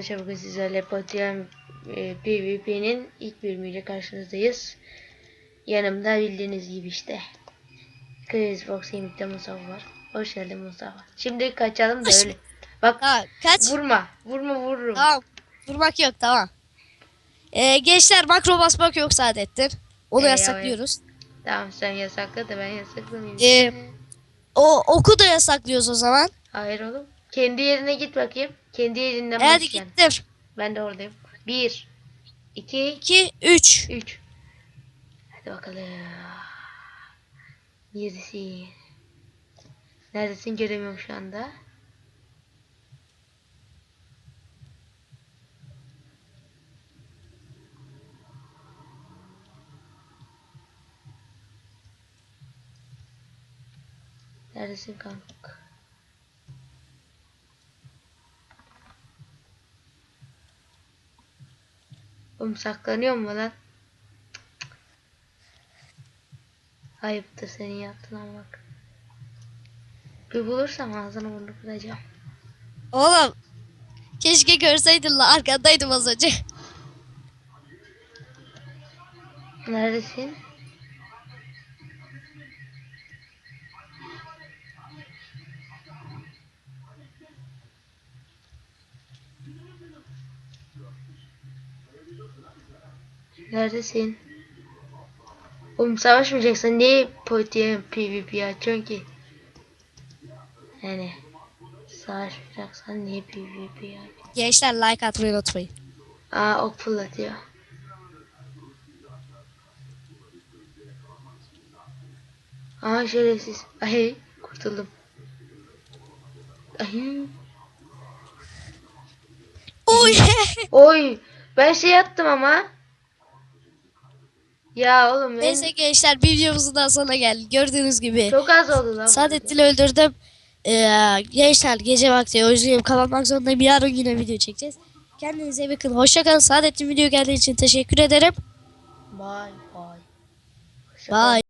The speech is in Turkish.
Arkadaşlar bugün sizlerle Podium e, PvP'nin ilk bölümüyle karşınızdayız. Yanımda bildiğiniz gibi işte. Chris Fox Yemik'te Mustafa var. Hoş geldin Mustafa. Şimdi kaçalım da öyle. Bak Tamam kaç? vurma. Vurma vururum. Tamam. Vurmak yok tamam. Ee, gençler makro basmak yok Saadettin. Onu Ee, yasaklıyoruz. Tamam sen yasakla da ben yasaklamayayım. Ee, o oku da yasaklıyoruz o zaman. Hayır oğlum. Kendi yerine git bakayım. Kendi yerinden E, hadi başlayan. gittim. Ben de oradayım. 1 2 2 3. 3 Hadi bakalım. Neredesin? Neredesin göremiyorum şu anda. Neredesin kanka? Oğlum saklanıyor mu lan? Ayıptır senin yaptığın ama bak. Bir bulursam ağzını burnunu kıracağım. Oğlum. Keşke görseydin la arkandaydım az önce. Neredesin? Neredesin? Oğlum savaşmayacaksan niye Potiye PvP açıyorsun ki? Yani savaşmayacaksan niye PvP açıyorsun? Gençler like atmayı unutmayın. Aa ok fırlatıyor. Aa şerefsiz. Ay kurtuldum. Ay. Oy. Oy ben şey attım ama. Ya oğlum ben Neyse gençler videomuzun daha sonuna geldik. Gördüğünüz gibi. çok az oldu lan. Saadettin'i öldürdüm. Ee, gençler gece vakti o yüzden kapatmak zorundayım. Yarın yine video çekeceğiz. Kendinize iyi bakın. Hoşçakalın. Saadettin video geldiği için teşekkür ederim. Bye bye. Hoşça. Bye.